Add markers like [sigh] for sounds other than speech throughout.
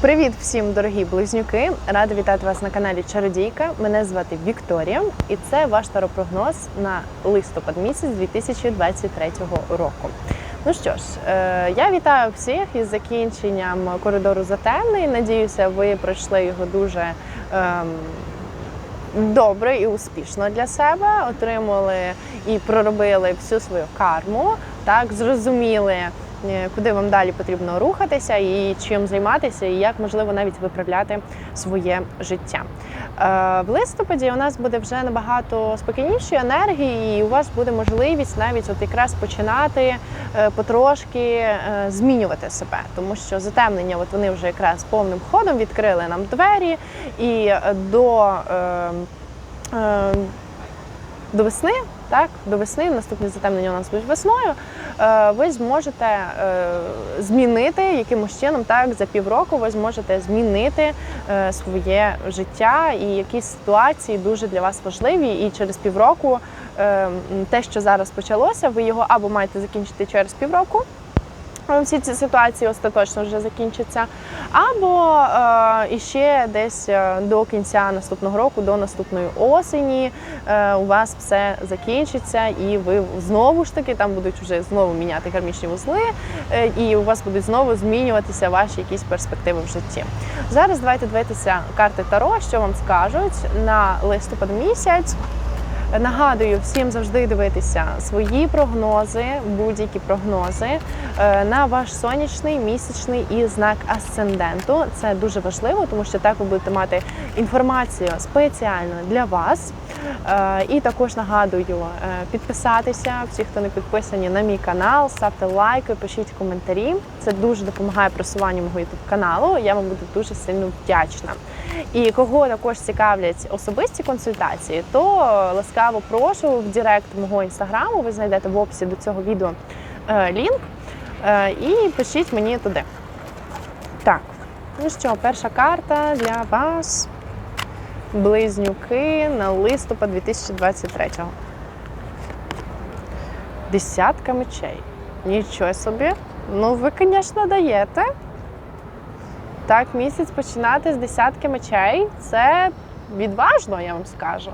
Привіт всім, дорогі близнюки! Рада вітати вас на каналі Чародійка. Мене звати Вікторія, і це ваш таропрогноз на листопад місяць 2023 року. Ну що ж, е, я вітаю всіх із закінченням коридору затемний. Надіюся, ви пройшли його дуже ем, добре і успішно для себе. Отримали і проробили всю свою карму. Так, зрозуміли. Е, Куди вам далі потрібно рухатися і чим займатися, і як можливо навіть виправляти своє життя. Е, В листопаді у нас буде вже набагато спокійніші енергії, і у вас буде можливість навіть от якраз починати е, потрошки змінювати себе, тому що затемнення, от вони вже якраз повним ходом відкрили нам двері і до. До весни, так, до весни, наступне затемнення у нас буде весною. е, Ви зможете е, змінити якимось чином, так, за півроку ви зможете змінити е, своє життя і якісь ситуації дуже для вас важливі. І через півроку те, що зараз почалося, ви його або маєте закінчити через півроку. Е, Всі ці ситуації остаточно вже закінчаться, або е, іще десь е, до кінця наступного року, до наступної осені, е, у вас все закінчиться, і ви знову ж таки там будуть вже знову міняти кармічні вузли, е, і у вас будуть знову змінюватися ваші якісь перспективи в житті. Зараз давайте дивитися карти Таро, що вам скажуть на листопад місяць. Нагадую всім завжди дивитися свої прогнози, будь-які прогнози е, на ваш сонячний, місячний і знак асценденту. Це дуже важливо, тому що так ви будете мати інформацію спеціально для вас. Е, І також нагадую е, підписатися. Всі, хто не підписані на мій канал, ставте лайки, пишіть коментарі. Це дуже допомагає просуванню мого youtube каналу. Я вам буду дуже сильно вдячна. І кого також цікавлять особисті консультації, то ласкаво прошу в Директ мого інстаграму. Ви знайдете в описі до цього відео е, лінк. Е, І пишіть мені туди. Так, ну що, перша карта для вас. Близнюки на листопад 2023-го. Десятка мечей. Нічого собі. Ну, ви, звісно, даєте. Так, місяць починати з десятки мечей це відважно, я вам скажу.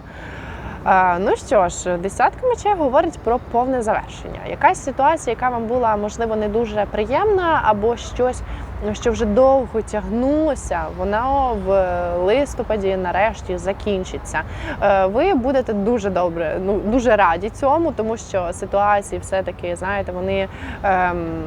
Ну що ж, десятка мечей говорить про повне завершення. Якась ситуація, яка вам була можливо не дуже приємна, або щось, що вже довго тягнулося, воно в листопаді нарешті закінчиться. Е, Ви будете дуже добре, ну дуже раді цьому, тому що ситуації все-таки, знаєте, вони. Ем,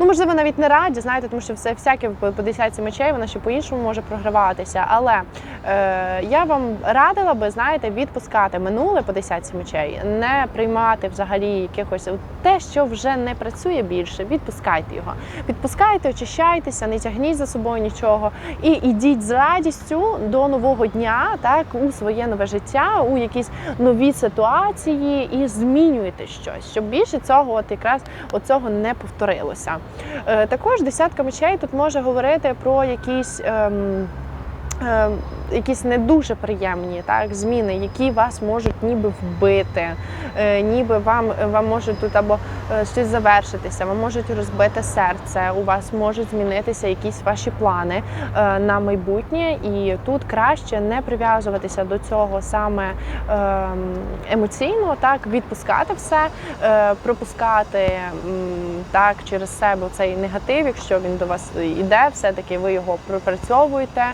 Ну, можливо, навіть не раді, знаєте, тому що все всяке по десятці мечей, воно ще по-іншому може програватися. Але е, я вам радила би, знаєте, відпускати минуле по десятці мечей, не приймати взагалі якихось те, що вже не працює більше. Відпускайте його. Відпускайте, очищайтеся, не тягніть за собою нічого. І йдіть з радістю до нового дня, так, у своє нове життя, у якісь нові ситуації і змінюйте щось, щоб більше цього, от якраз оцього не повторилося. Е, Також десятка мечей тут може говорити про якісь. Ем, е, Якісь не дуже приємні так, зміни, які вас можуть ніби вбити, е, ніби вам, вам можуть тут або е, щось завершитися, вам можуть розбити серце, у вас можуть змінитися якісь ваші плани е, на майбутнє, і тут краще не прив'язуватися до цього саме е, емоційно, так відпускати все, пропускати так через себе цей негатив, якщо він до вас йде, все таки ви його пропрацьовуєте,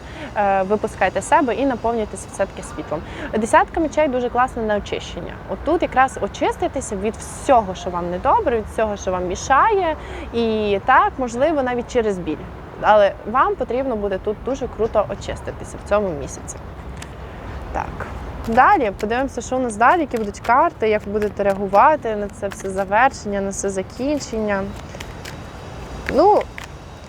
випускаєте себе і наповнюєтеся все таки світлом. Десятка мечей дуже класна на очищення. От тут якраз очиститися від всього, що вам недобре, від всього, що вам мішає, і так можливо навіть через біль. Але вам потрібно буде тут дуже круто очиститися в цьому місяці. Так. Далі подивимося, що у нас далі, які будуть карти, як будете реагувати на це все завершення, на це закінчення. Ну,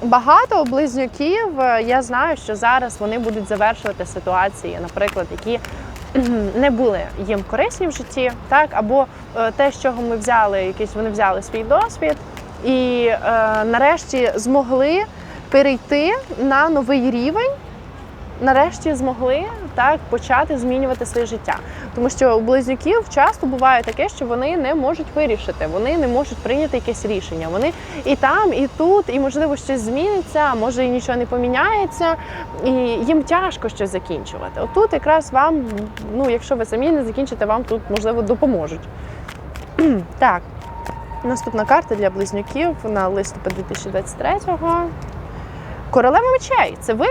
багато близнюків е, я знаю, що зараз вони будуть завершувати ситуації, наприклад, які не були їм корисні в житті, так або е, те, з чого ми взяли, якийсь вони взяли свій досвід, і е, нарешті змогли перейти на новий рівень. Нарешті змогли так почати змінювати своє життя. Тому що у близнюків часто буває таке, що вони не можуть вирішити, вони не можуть прийняти якесь рішення. Вони і там, і тут, і можливо щось зміниться, може і нічого не поміняється, і їм тяжко щось закінчувати. Отут якраз вам, ну якщо ви самі не закінчите, вам тут можливо допоможуть. [clears throat] так, наступна карта для близнюків на листопад 2023-го. Королева мечей це ви.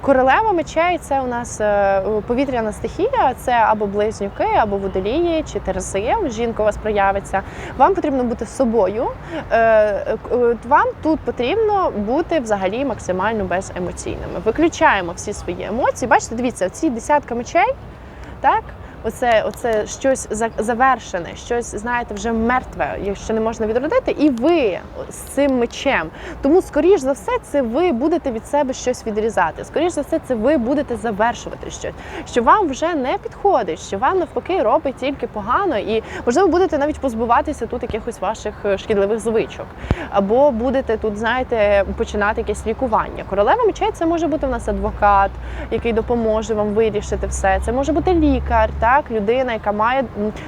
Королева мечей це у нас е, повітряна стихія, це або близнюки, або водолії, чи терези. Жінка у вас проявиться. Вам потрібно бути собою. Е, е, Вам тут потрібно бути взагалі максимально беземоційними. Виключаємо всі свої емоції. Бачите, дивіться, ці десятка мечей, так? Оце, оце щось за- завершене, щось, знаєте, вже мертве, якщо не можна відродити, і ви з цим мечем. Тому, скоріш за все, це ви будете від себе щось відрізати. Скоріш за все, це ви будете завершувати щось, що вам вже не підходить, що вам навпаки робить тільки погано, і можливо будете навіть позбуватися тут якихось ваших е, шкідливих звичок, або будете тут, знаєте, починати якесь лікування. Королева мечей це може бути в нас адвокат, який допоможе вам вирішити все. Це може бути лікар, так людина, яка має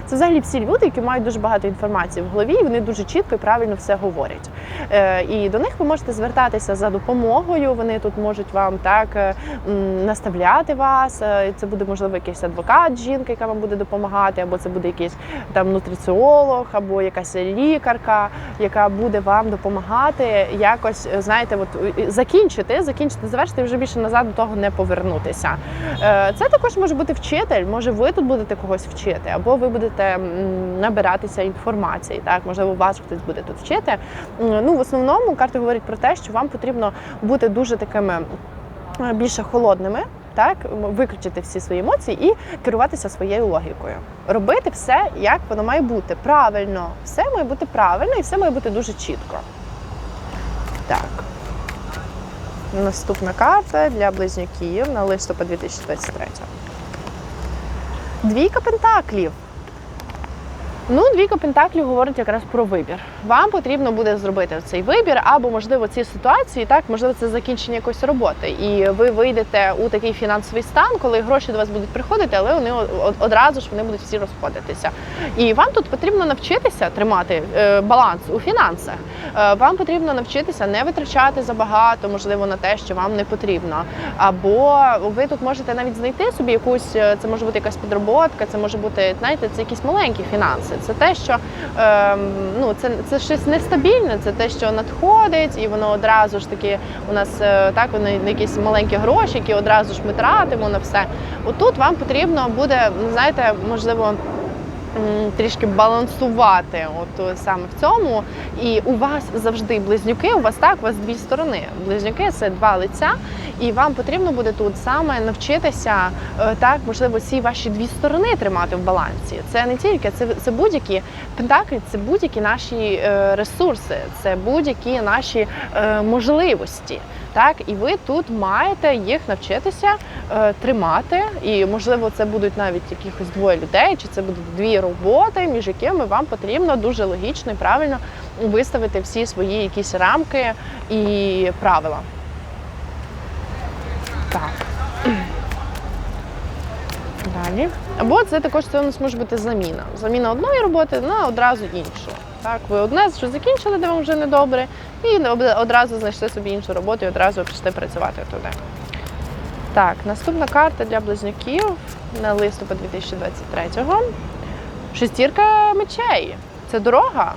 це взагалі всі люди, які мають дуже багато інформації в голові, і вони дуже чітко і правильно все говорять. Е, і до них ви можете звертатися за допомогою. Вони тут можуть вам так е, наставляти вас. Е, Це буде можливо якийсь адвокат, жінка, яка вам буде допомагати, або це буде якийсь там нутриціолог, або якась лікарка, яка буде вам допомагати якось, знаєте, от закінчити, закінчити, завершити і вже більше назад до того не повернутися. Це також може бути вчитель. Може, ви тут будете когось вчити, або ви будете набиратися інформації. Так, можливо, вас хтось буде тут вчити. Ну, в основному карти говорять про те, що вам потрібно бути дуже такими е, більше холодними. Так, виключити всі свої емоції і керуватися своєю логікою. Робити все, як воно має бути. Правильно, все має бути правильно і все має бути дуже чітко. Так. Наступна карта для близнюків на листопад 2023. Двійка пентаклів. Ну, двійка пентаклів говорить якраз про вибір. Вам потрібно буде зробити цей вибір, або можливо ці ситуації, так можливо, це закінчення якоїсь роботи, і ви вийдете у такий фінансовий стан, коли гроші до вас будуть приходити, але вони одразу ж вони будуть всі розходитися. І вам тут потрібно навчитися тримати е, баланс у фінансах. Е, Вам потрібно навчитися не витрачати забагато, можливо, на те, що вам не потрібно. Або ви тут можете навіть знайти собі якусь, е, це може бути якась підроботка, це може бути, знаєте, це якісь маленькі фінанси. Це те, що е, ну це, це щось нестабільне, це те, що надходить, і воно одразу ж таки у нас е, так вони якісь маленькі гроші, які одразу ж ми тратимо на все. Отут вам потрібно буде, знаєте, можливо. Трішки балансувати, от е, саме в цьому, і у вас завжди близнюки. У вас так, у вас дві сторони. Близнюки це два лиця, і вам потрібно буде тут саме навчитися е, так, можливо, ці ваші дві сторони тримати в балансі. Це не тільки це, це будь-які пентаклі, це будь-які наші е, ресурси, це будь-які наші можливості. Так, і ви тут маєте їх навчитися е, тримати. І можливо, це будуть навіть якихось двоє людей, чи це будуть дві роботи, між якими вам потрібно дуже логічно і правильно виставити всі свої якісь рамки і правила. Так. Далі. Або це також це у нас може бути заміна. Заміна одної роботи на одразу іншу. Так, ви одне що закінчили, де вам вже недобре, і одразу знайшли собі іншу роботу і одразу пішли працювати туди. Так, наступна карта для близнюків на листопад 2023-го. Шестірка мечей. Це дорога.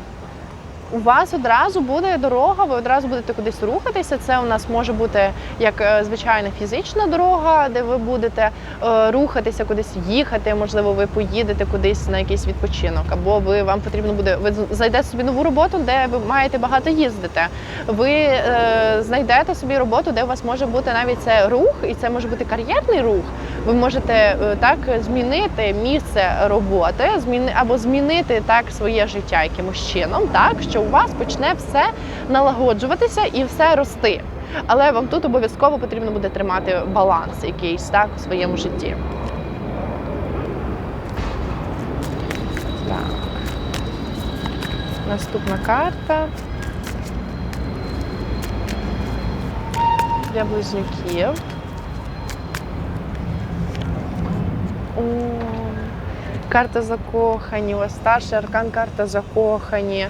У вас одразу буде дорога, ви одразу будете кудись рухатися. Це у нас може бути як е, звичайна фізична дорога, де ви будете е, рухатися, кудись їхати. Можливо, ви поїдете кудись на якийсь відпочинок, або ви вам потрібно буде ви знайдете собі нову роботу, де ви маєте багато їздити. Ви е, знайдете собі роботу, де у вас може бути навіть це рух, і це може бути кар'єрний рух. Ви можете е, так змінити місце роботи, зміни або змінити так своє життя якимось чином, так що у вас почне все налагоджуватися і все рости. Але вам тут обов'язково потрібно буде тримати баланс якийсь так у своєму житті. Так. Наступна карта. Для близнюків. Карта закохані, ось старший аркан карта закохані.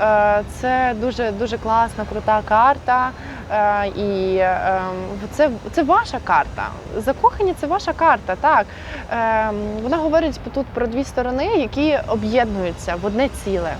Е, Це дуже дуже класна, крута карта. Е, І е, це, це ваша карта. Закохані це ваша карта. Так Е, вона говорить тут про дві сторони, які об'єднуються в одне ціле.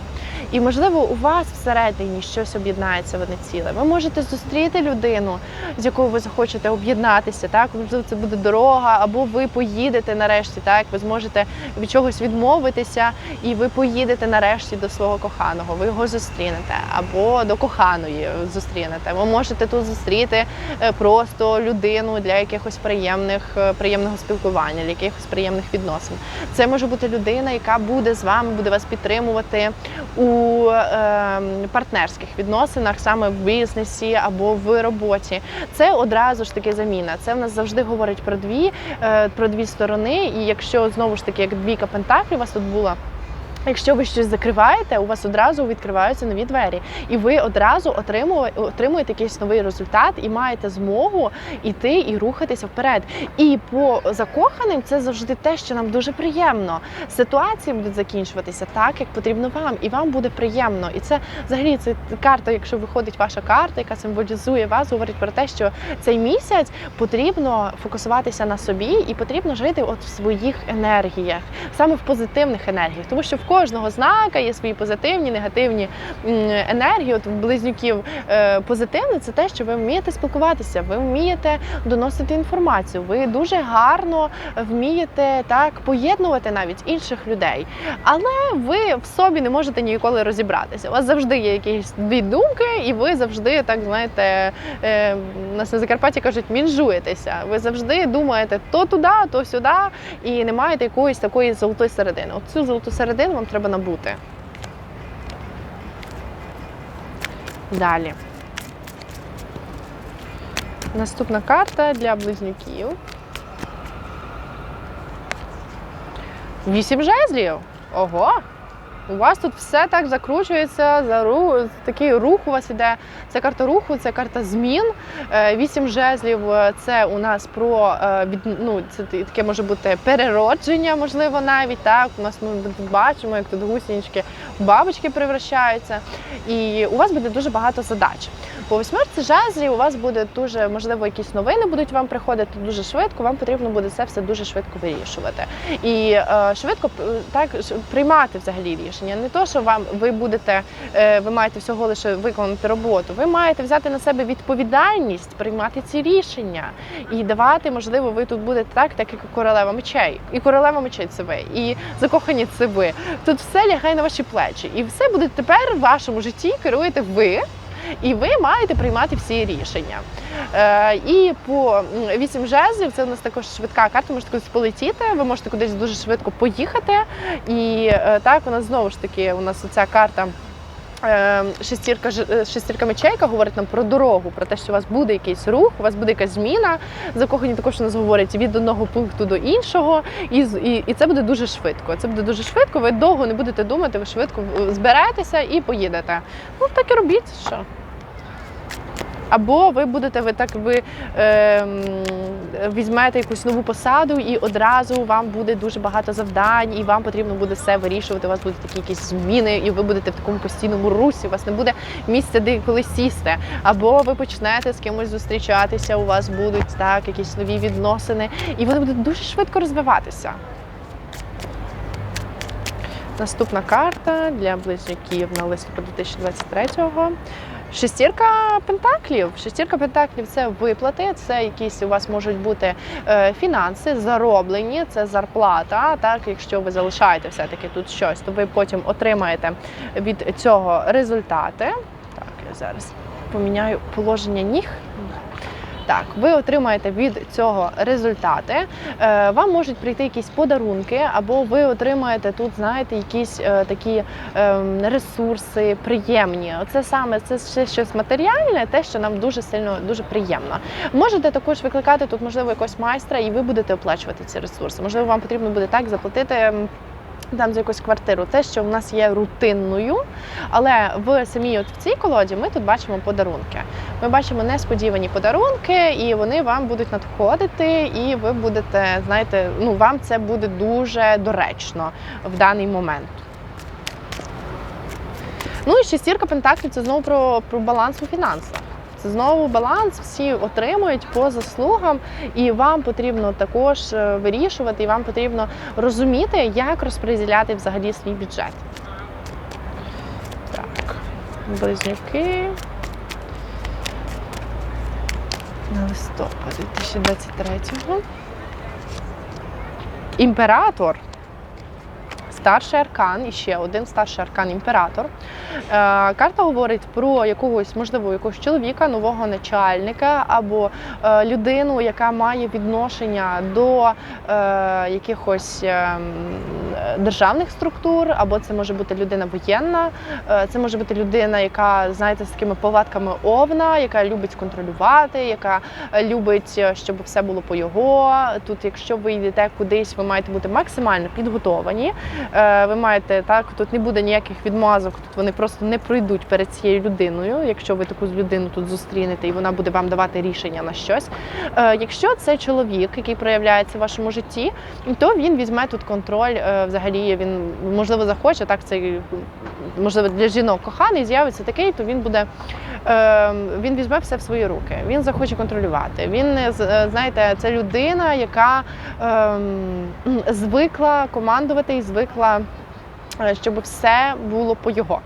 І можливо, у вас всередині щось об'єднається в одне ціле. Ви можете зустріти людину, з якою ви захочете об'єднатися. Так, можливо, це буде дорога, або ви поїдете нарешті. Так, ви зможете від чогось відмовитися, і ви поїдете нарешті до свого коханого. Ви його зустрінете, або до коханої зустрінете. Ви можете тут зустріти е, просто людину для якихось приємних е, приємного спілкування, для якихось приємних відносин. Це може бути людина, яка буде з вами, буде вас підтримувати у е, партнерських відносинах, саме в бізнесі або в роботі. Це одразу ж таки заміна. Це в нас завжди говорить про дві, е, про дві сторони. І якщо знову ж таки, як двійка пентаклів у вас тут була. Якщо ви щось закриваєте, у вас одразу відкриваються нові двері, і ви одразу отримує- отримуєте якийсь новий результат і маєте змогу йти і рухатися вперед. І по закоханим це завжди те, що нам дуже приємно. Ситуації будуть закінчуватися так, як потрібно вам, і вам буде приємно. І це взагалі це карта, якщо виходить ваша карта, яка символізує вас, говорить про те, що цей місяць потрібно фокусуватися на собі і потрібно жити от в своїх енергіях, саме в позитивних енергіях, тому що в кожного знака є свої позитивні, негативні енергії. От близнюків е, позитивне це те, що ви вмієте спілкуватися, ви вмієте доносити інформацію. Ви дуже гарно вмієте так поєднувати навіть інших людей. Але ви в собі не можете ніколи розібратися. У вас завжди є якісь дві думки, і ви завжди так знаєте, е, нас на Закарпатті кажуть, мінжуєтеся. Ви завжди думаєте то туди, то сюди, і не маєте якоїсь такої золотої середини. От цю золоту середину вам треба набути. Далі. Наступна карта для близнюків. Вісім жезлів. Ого! У вас тут все так закручується, за ру... такий рух у вас іде. Це карта руху, це карта змін. Е, Вісім жезлів е, це у нас про е, ну, це таке може бути переродження, можливо, навіть так. У нас ми бачимо, як тут гусінички бабочки превращаються. І у вас буде дуже багато задач. По восьмерці жезлів у вас буде дуже можливо якісь новини будуть вам приходити дуже швидко. Вам потрібно буде це все дуже швидко вирішувати. І швидко так приймати взагалі рішення. Не то, що вам ви будете, е, ви маєте всього лише виконати роботу. Ви маєте взяти на себе відповідальність, приймати ці рішення і давати, можливо, ви тут будете так, так як королева мечей. І королева мечей це ви, і закохані це ви. Тут все лягає на ваші плечі, і все буде тепер в вашому житті керуєте ви. І ви маєте приймати всі рішення. Е, і по вісім жезлів це у нас також швидка карта. Можете кудись полетіти, ви можете кудись дуже швидко поїхати. І е, так, у нас знову ж таки, у нас ця карта. Е, Шестірка е, шестірка мечейка говорить нам про дорогу, про те, що у вас буде якийсь рух, у вас буде якась зміна. Закохані також у нас говорять від одного пункту до іншого, і, і, і це буде дуже швидко. Це буде дуже швидко. Ви довго не будете думати, ви швидко зберетеся і поїдете. Ну так і робіть, що. Або ви будете ви так ви е, візьмете якусь нову посаду, і одразу вам буде дуже багато завдань, і вам потрібно буде все вирішувати. У вас будуть такі якісь зміни, і ви будете в такому постійному русі. У вас не буде місця, де коли сісти. Або ви почнете з кимось зустрічатися. У вас будуть так якісь нові відносини, і вони будуть дуже швидко розвиватися. Наступна карта для близнюків на листопад 2023-го. Шестірка пентаклів. Шестірка пентаклів це виплати, це якісь у вас можуть бути е, фінанси, зароблені, це зарплата. Так, якщо ви залишаєте все-таки тут щось, то ви потім отримаєте від цього результати. Так, я зараз поміняю положення ніг. Так, ви отримаєте від цього результати. Е, Вам можуть прийти якісь подарунки, або ви отримаєте тут, знаєте, якісь е, такі ем, ресурси приємні. Оце саме це ще щось матеріальне, те, що нам дуже сильно дуже приємно. Можете також викликати тут, можливо, якогось майстра, і ви будете оплачувати ці ресурси. Можливо, вам потрібно буде так заплатити. Там за якусь квартиру, те, що в нас є рутинною, але в самій от в цій колоді ми тут бачимо подарунки. Ми бачимо несподівані подарунки, і вони вам будуть надходити, і ви будете, знаєте, ну вам це буде дуже доречно в даний момент. Ну і шестірка пентаклів це знову про, про баланс у фінансах. Це знову баланс, всі отримують по заслугам, і вам потрібно також е, вирішувати, і вам потрібно розуміти, як розподіляти взагалі свій бюджет. Так, близнюки. На листопад 2023-го. Імператор. Старший аркан і ще один старший аркан імператор. Е, карта говорить про якогось, можливо, якогось чоловіка, нового начальника або е, людину, яка має відношення до е, якихось е, державних структур, або це може бути людина воєнна, це може бути людина, яка, знаєте, з такими повадками овна, яка любить контролювати, яка любить, щоб все було по його. Тут, якщо ви йдете кудись, ви маєте бути максимально підготовані. Е, Ви маєте так, тут не буде ніяких відмазок, тут вони просто не пройдуть перед цією людиною, якщо ви таку людину тут зустрінете, і вона буде вам давати рішення на щось. Е, Якщо це чоловік, який проявляється в вашому житті, то він візьме тут контроль. е, Взагалі він можливо захоче так. Це можливо для жінок коханий з'явиться такий, то він буде він візьме все в свої руки. Він захоче контролювати. Він знаєте, це людина, яка ем, звикла командувати і звикла, е, щоб все було по його.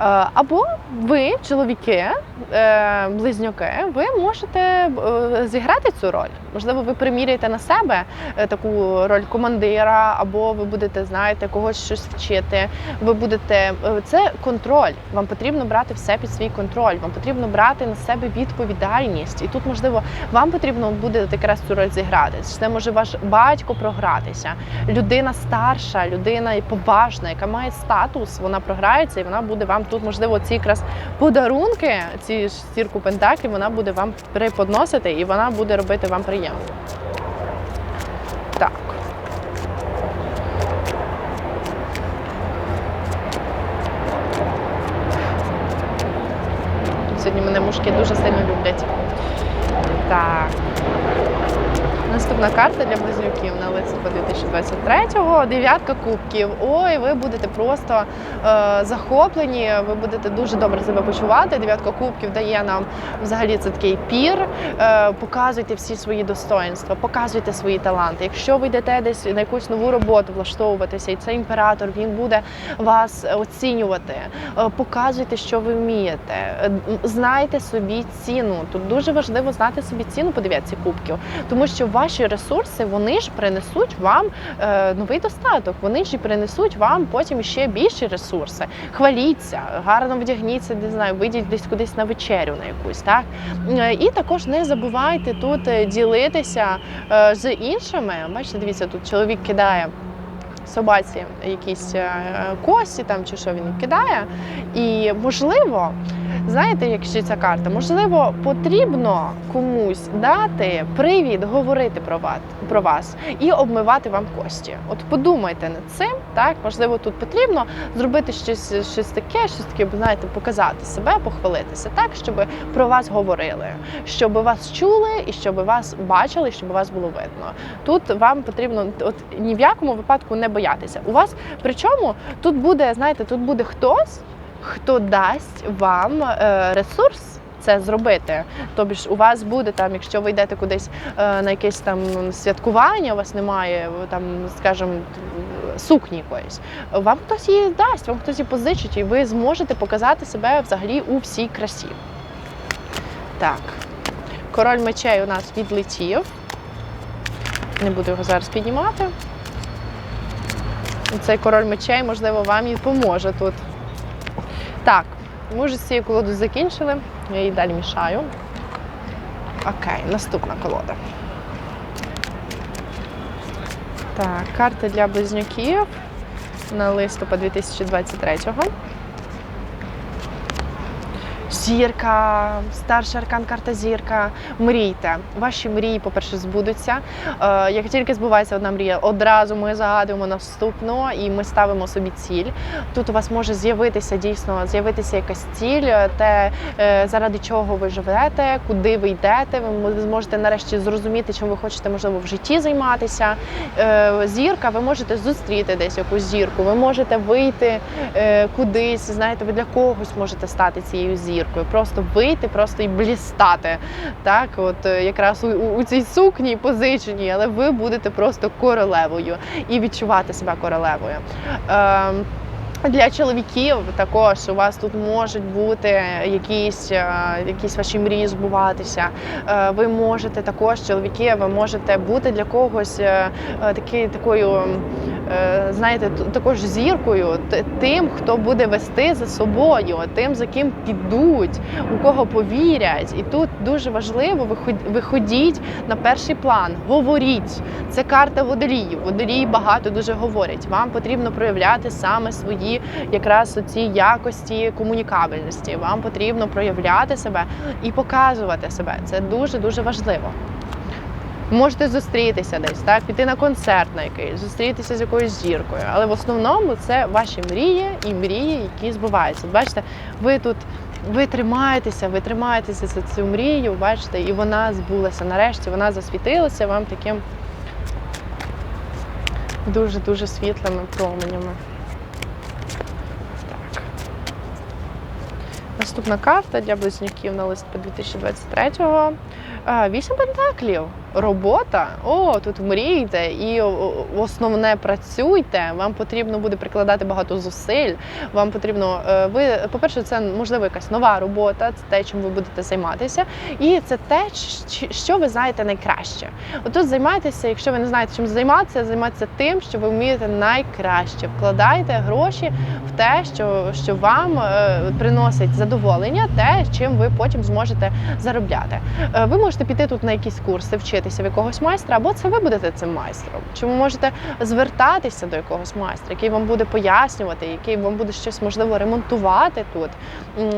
Е, Або ви, чоловіки, е, близнюки, ви можете е, зіграти цю роль. Можливо, ви приміряєте на себе таку роль командира, або ви будете, знаєте, когось щось вчити. Ви будете це контроль. Вам потрібно брати все під свій контроль. Вам потрібно брати на себе відповідальність. І тут, можливо, вам потрібно буде якраз цю роль зіграти. Це може ваш батько програтися, людина старша, людина поважна, яка має статус, вона програється, і вона буде вам тут, можливо, ці якраз подарунки, ці стірку пентаклів, вона буде вам преподносити і вона буде робити вам приємно. Так. Сьогодні мене мушки дуже сильно люблять. Так. Наступна карта для близнюків на листопад 2023-го. Дев'ятка кубків. Ой, ви будете просто е, захоплені, ви будете дуже добре себе почувати. Дев'ятка кубків дає нам взагалі це такий пір. Е, показуйте всі свої достоинства, показуйте свої таланти. Якщо ви йдете десь на якусь нову роботу влаштовуватися, і цей імператор він буде вас оцінювати. Е, показуйте, що ви вмієте. Е, Знайте собі ціну. Тут дуже важливо знати собі ціну по дев'ятці кубків, тому що ваші ресурси вони ж принесуть вам е, новий достаток. Вони ж принесуть вам потім ще більші ресурси. Хваліться, гарно вдягніться, не знаю, вийдіть десь кудись на вечерю на якусь, так Е, і також не забувайте тут е, ділитися з іншими. Бачите, дивіться, тут чоловік кидає. Собаці якісь кості там чи що він кидає, і можливо, знаєте, якщо ця карта, можливо, потрібно комусь дати привід говорити про вас, про вас і обмивати вам кості. От подумайте над цим, так можливо, тут потрібно зробити щось, щось таке, щось таке, знаєте, показати себе, похвалитися, так, щоб про вас говорили, щоб вас чули і щоб вас бачили, щоб вас було видно. Тут вам потрібно от ні в якому випадку не боятися. У вас причому тут буде, знаєте, тут буде хтось хто дасть вам е, ресурс. Це зробити. Тобі ж у вас буде там, якщо ви йдете кудись е, на якесь там святкування, у вас немає там, скажімо, сукні якоїсь. Вам хтось її дасть, вам хтось її позичить, і ви зможете показати себе взагалі у всій красі. Так, король мечей у нас відлетів. Не буду його зараз піднімати. Цей король мечей, можливо, вам і поможе тут. Так, ми вже з цією колодою закінчили. Я її далі мішаю. Окей, наступна колода. Так, карта для близнюків на листопад 2023-го. Зірка, старший аркан карта зірка. Мрійте. Ваші мрії, по-перше, збудуться. Е, як тільки збувається одна мрія, одразу ми загадуємо наступну і ми ставимо собі ціль. Тут у вас може з'явитися дійсно з'явитися якась ціль, е, те, е, заради чого ви живете, куди ви йдете. Ви зможете нарешті зрозуміти, чим ви хочете, можливо, в житті займатися. Зірка, ви можете зустріти десь якусь зірку, ви можете вийти кудись. Знаєте, ви для когось можете стати цією зіркою. Просто вийти, просто і блістати. Так, от е, якраз у, у, цій сукні позиченій, але ви будете просто королевою і відчувати себе королевою. Ем, для чоловіків також у вас тут можуть бути якісь, е, якісь ваші мрії збуватися. Е, Ви можете також, чоловіки, ви можете бути для когось е, таки, такою, знаєте, також зіркою, тим, хто буде вести за собою, тим, за ким підуть, у кого повірять. І тут дуже важливо виход- виходіть на перший план, говоріть. Це карта водоліїв. Водолії багато дуже говорять. Вам потрібно проявляти саме свої якраз ці якості комунікабельності. Вам потрібно проявляти себе і показувати себе. Це дуже дуже важливо. Можете зустрітися десь, так, піти на концерт на якийсь, зустрітися з якоюсь зіркою. Але в основному це ваші мрії і мрії, які збуваються. Бачите, ви тут ви тримаєтеся, ви тримаєтеся за цю мрію, бачите, і вона збулася. Нарешті вона засвітилася вам таким дуже-дуже світлими променями. Наступна карта для близнюків на листопад 2023-го. Вісім пентаклів. Робота. О, тут мрійте і основне працюйте. Вам потрібно буде прикладати багато зусиль. Вам потрібно, е, ви, по-перше, це можливо якась нова робота, це те, чим ви будете займатися. І це те, що ви знаєте найкраще. Отут займайтеся, якщо ви не знаєте, чим займатися, займайтеся тим, що ви вмієте найкраще. Вкладайте гроші в те, що, що вам е, приносить задоволення, те, чим ви потім зможете заробляти. Е, Ви можете піти тут на якісь курси, вчитися в якогось майстра, або це ви будете цим майстром. Чи ви можете звертатися до якогось майстра, який вам буде пояснювати, який вам буде щось можливо ремонтувати тут,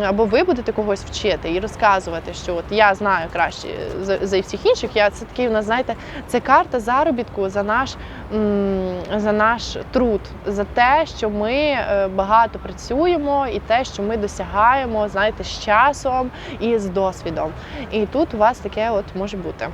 або ви будете когось вчити і розказувати, що от я знаю краще за, за всіх інших. Я це такий у нас, знаєте, це карта заробітку за наш за наш труд, за те, що ми е, багато працюємо, і те, що ми досягаємо, знаєте, з часом і з досвідом. І тут у вас таке от може бути.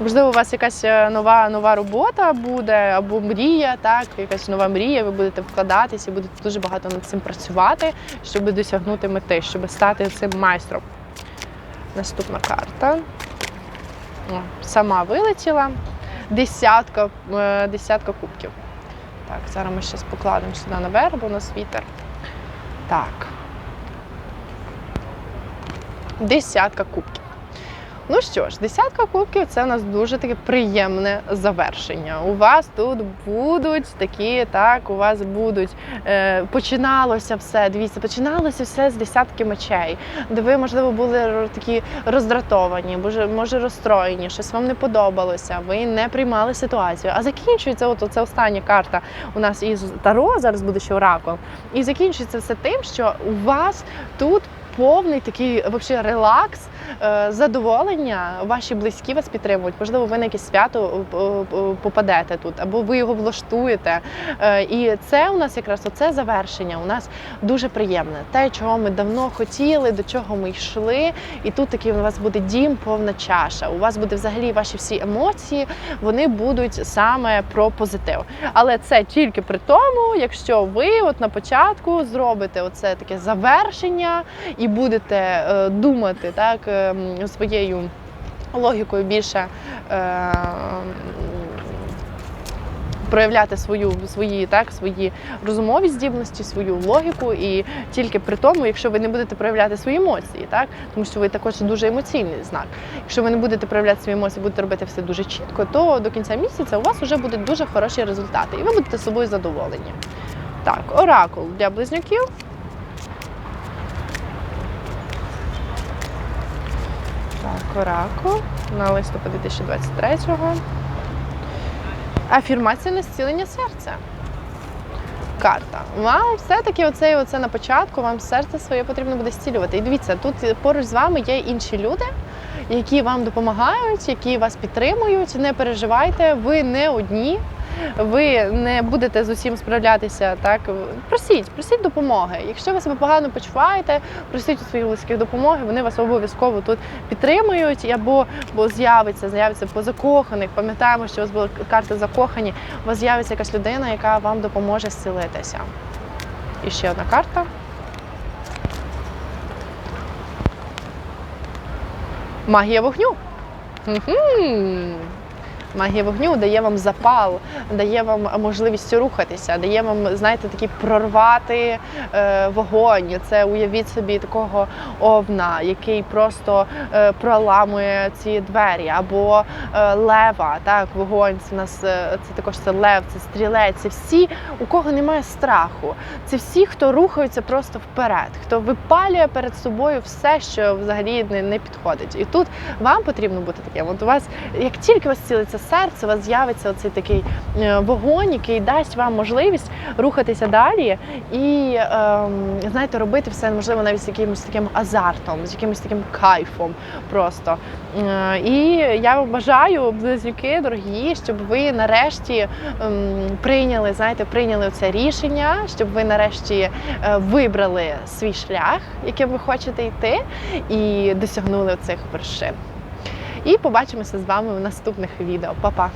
Можливо, у вас якась е, нова нова робота буде, або мрія, так, якась нова мрія, ви будете вкладатися і будете дуже багато над цим працювати, щоб досягнути мети, щоб стати цим майстром. Наступна карта. Сама вилетіла. Десятка, е, десятка кубків. Так, зараз ми ще покладемо сюди наверх, бо у нас вітер. Так. Десятка кубків. Ну що ж, десятка кубків це у нас дуже таке приємне завершення. У вас тут будуть такі, так, у вас будуть е, починалося все. Дивіться, починалося все з десятки мечей, де ви, можливо, були такі роздратовані, може, розстроєні, щось вам не подобалося, ви не приймали ситуацію. А закінчується, от це остання карта у нас із Таро, зараз буде ще оракул. І закінчується все тим, що у вас тут повний такий вообще релакс, задоволення. Ваші близькі вас підтримують. Можливо, ви на якесь свято е, е, попадете тут, або ви його влаштуєте. Е, І це у нас якраз оце завершення. У нас дуже приємне. Те, чого ми давно хотіли, до чого ми йшли. І тут такий у вас буде дім, повна чаша. У вас буде взагалі ваші всі емоції, вони будуть саме про позитив. Але це тільки при тому, якщо ви от на початку зробите оце таке завершення і будете е, думати так е, своєю логікою більше. Е, Проявляти свою свої так свої розумові здібності, свою логіку, і тільки при тому, якщо ви не будете проявляти свої емоції, так тому що ви також дуже емоційний знак. Якщо ви не будете проявляти свої емоції, будете робити все дуже чітко, то до кінця місяця у вас вже будуть дуже хороші результати, і ви будете собою задоволені. Так, оракул для близнюків. Оракул на листопад 2023-го. Афірмація на зцілення серця. карта. Вам все-таки оце, оце на початку, вам серце своє потрібно буде зцілювати. І дивіться, тут поруч з вами є інші люди, які вам допомагають, які вас підтримують. Не переживайте, ви не одні. Ви не будете з усім справлятися так. Просіть, просіть допомоги. Якщо ви себе погано почуваєте, просіть у своїх близьких допомоги. Вони вас обов'язково тут підтримують, або бо з'явиться, з'явиться по закоханих. Пам'ятаємо, що у вас були карти закохані. У вас з'явиться якась людина, яка вам допоможе зцілитися. І ще одна карта. Магія вогню. Мгм. Магія вогню дає вам запал, дає вам можливість рухатися, дає вам, знаєте, такі прорвати е, вогонь. Це уявіть собі такого овна, який просто е, проламує ці двері, або е, лева. Так, вогонь це нас е, це також це лев, це стрілець. Це всі, у кого немає страху. Це всі, хто рухаються просто вперед, хто випалює перед собою все, що взагалі не, не підходить. І тут вам потрібно бути таким. От у вас, як тільки вас цілиться серце, у вас з'явиться оцей такий е, вогонь, який дасть вам можливість рухатися далі і ем, знаєте, робити все можливо навіть з якимось таким азартом, з якимось таким кайфом просто. Е, І я бажаю, близнюки, дорогі, щоб ви нарешті ем, прийняли, знаєте, прийняли це рішення, щоб ви нарешті е, вибрали свій шлях, яким ви хочете йти, і досягнули цих вершин. І побачимося з вами в наступних відео. Па-па!